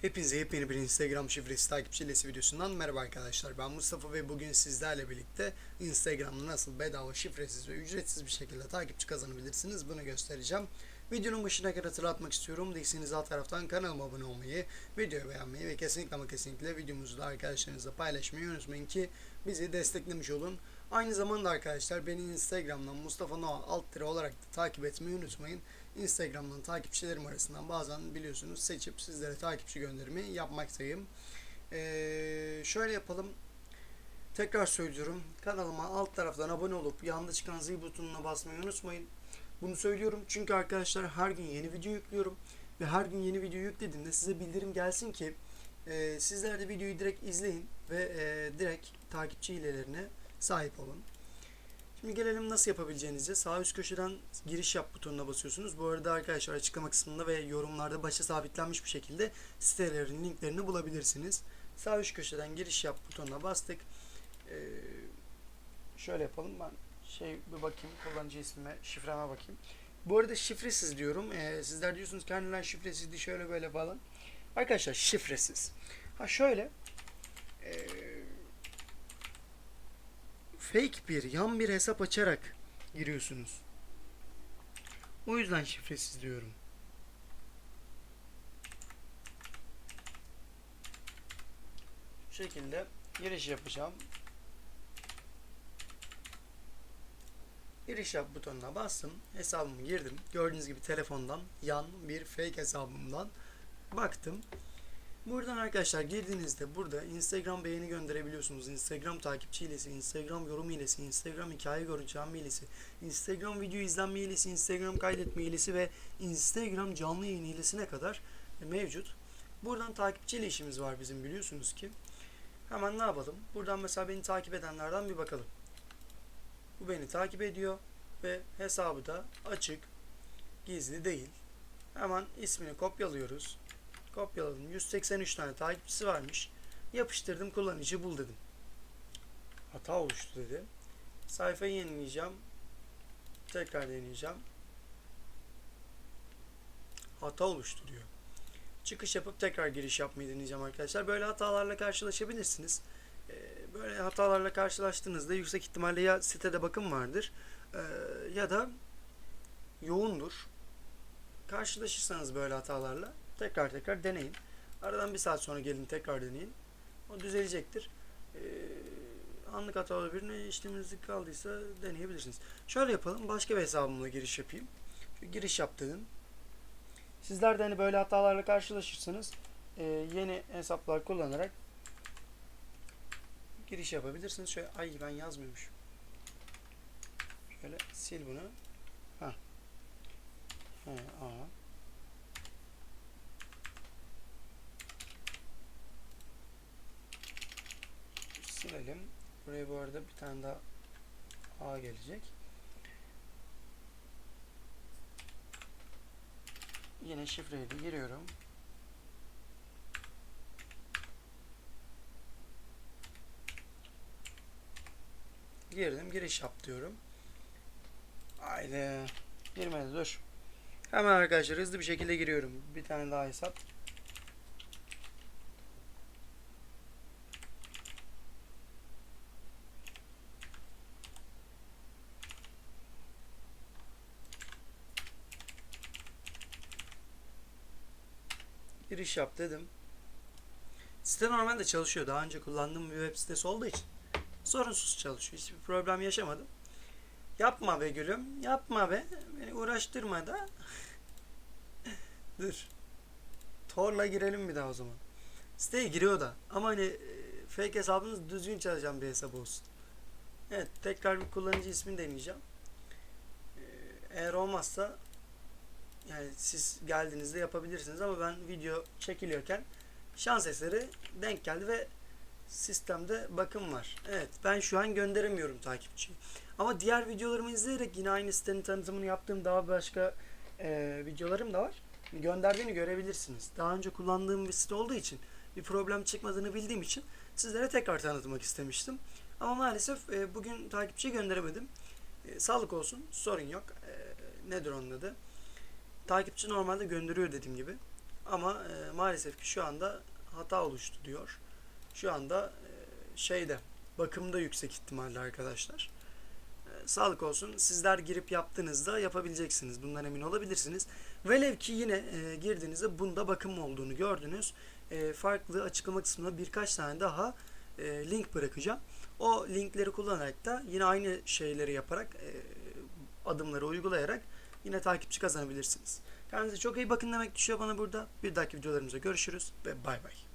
Hepinize yepyeni bir Instagram şifresi takipçilesi videosundan merhaba arkadaşlar. Ben Mustafa ve bugün sizlerle birlikte Instagram'da nasıl bedava şifresiz ve ücretsiz bir şekilde takipçi kazanabilirsiniz bunu göstereceğim. Videonun başına kadar hatırlatmak istiyorum. Değilseniz alt taraftan kanalıma abone olmayı, videoyu beğenmeyi ve kesinlikle ama kesinlikle videomuzu da arkadaşlarınızla paylaşmayı unutmayın ki bizi desteklemiş olun. Aynı zamanda arkadaşlar beni Instagram'dan Mustafa Noah alt tire olarak da takip etmeyi unutmayın. Instagram'dan takipçilerim arasından bazen biliyorsunuz seçip sizlere takipçi gönderimi yapmaktayım. Ee, şöyle yapalım. Tekrar söylüyorum. Kanalıma alt taraftan abone olup yanda çıkan zil butonuna basmayı unutmayın. Bunu söylüyorum çünkü arkadaşlar her gün yeni video yüklüyorum. Ve her gün yeni video yüklediğimde size bildirim gelsin ki e, sizler de videoyu direkt izleyin ve e, direkt takipçi hilelerine sahip olun. Şimdi gelelim nasıl yapabileceğinize. Sağ üst köşeden giriş yap butonuna basıyorsunuz. Bu arada arkadaşlar açıklama kısmında ve yorumlarda başa sabitlenmiş bir şekilde sitelerin linklerini bulabilirsiniz. Sağ üst köşeden giriş yap butonuna bastık. Ee, şöyle yapalım ben şey bir bakayım kullanıcı ismime şifreme bakayım. Bu arada şifresiz diyorum. Ee, sizler diyorsunuz ki kendinden şifresizdi şöyle böyle falan. Arkadaşlar şifresiz. Ha şöyle ee, fake bir yan bir hesap açarak giriyorsunuz. O yüzden şifresiz diyorum. Bu şekilde giriş yapacağım. Giriş yap butonuna bastım. Hesabımı girdim. Gördüğünüz gibi telefondan yan bir fake hesabımdan baktım. Buradan arkadaşlar girdiğinizde burada Instagram beğeni gönderebiliyorsunuz. Instagram takipçi hilesi, Instagram yorum hilesi, Instagram hikaye göreceğim hilesi, Instagram video izlenme hilesi, Instagram kaydetme hilesi ve Instagram canlı yayın hilesine kadar mevcut. Buradan takipçi ile işimiz var bizim biliyorsunuz ki. Hemen ne yapalım? Buradan mesela beni takip edenlerden bir bakalım. Bu beni takip ediyor ve hesabı da açık, gizli değil. Hemen ismini kopyalıyoruz kopyaladım. 183 tane takipçisi varmış. Yapıştırdım kullanıcı bul dedim. Hata oluştu dedi. Sayfayı yenileyeceğim. Tekrar deneyeceğim. Hata oluştu diyor. Çıkış yapıp tekrar giriş yapmayı deneyeceğim arkadaşlar. Böyle hatalarla karşılaşabilirsiniz. Ee, Böyle hatalarla karşılaştığınızda yüksek ihtimalle ya sitede bakım vardır ee, ya da yoğundur. Karşılaşırsanız böyle hatalarla Tekrar tekrar deneyin. Aradan bir saat sonra gelin tekrar deneyin. O düzelecektir. Ee, anlık hata olabilir. Ne işleminiz kaldıysa deneyebilirsiniz. Şöyle yapalım. Başka bir hesabımla giriş yapayım. Şu giriş yaptığım. Sizler de hani böyle hatalarla karşılaşırsanız e, yeni hesaplar kullanarak giriş yapabilirsiniz. Şöyle ay ben yazmıyormuş. Şöyle sil bunu. Ha. He, aa. silelim. Buraya bu arada bir tane daha A gelecek. Yine şifreyi de giriyorum. Girdim. Giriş yap diyorum. Haydi. Girmedi dur. Hemen arkadaşlar hızlı bir şekilde giriyorum. Bir tane daha hesap. giriş yap dedim. Site normalde çalışıyor. Daha önce kullandığım bir web sitesi olduğu için sorunsuz çalışıyor. Hiçbir problem yaşamadım. Yapma be gülüm. Yapma be. Beni uğraştırma da. Dur. Tor'la girelim bir daha o zaman. Siteye giriyor da. Ama hani e, fake hesabınız düzgün çalışan bir hesap olsun. Evet. Tekrar bir kullanıcı ismini deneyeceğim. E, eğer olmazsa yani siz geldiğinizde yapabilirsiniz ama ben video çekiliyorken şans eseri denk geldi ve sistemde bakım var. Evet ben şu an gönderemiyorum takipçiyi. Ama diğer videolarımı izleyerek yine aynı sitenin tanıtımını yaptığım daha başka e, videolarım da var. Gönderdiğini görebilirsiniz. Daha önce kullandığım bir site olduğu için bir problem çıkmadığını bildiğim için sizlere tekrar tanıtmak istemiştim. Ama maalesef e, bugün takipçi gönderemedim. E, sağlık olsun sorun yok. E, nedir onun adı? Takipçi normalde gönderiyor dediğim gibi. Ama e, maalesef ki şu anda hata oluştu diyor. Şu anda e, şeyde bakımda yüksek ihtimalle arkadaşlar. E, sağlık olsun. Sizler girip yaptığınızda yapabileceksiniz. Bundan emin olabilirsiniz. Velev ki yine e, girdiğinizde bunda bakım olduğunu gördünüz. Farklı açıklama kısmına birkaç tane daha link bırakacağım. O linkleri kullanarak da yine aynı şeyleri yaparak adımları uygulayarak yine takipçi kazanabilirsiniz. Kendinize çok iyi bakın demek düşüyor bana burada. Bir dahaki videolarımızda görüşürüz ve bay bay.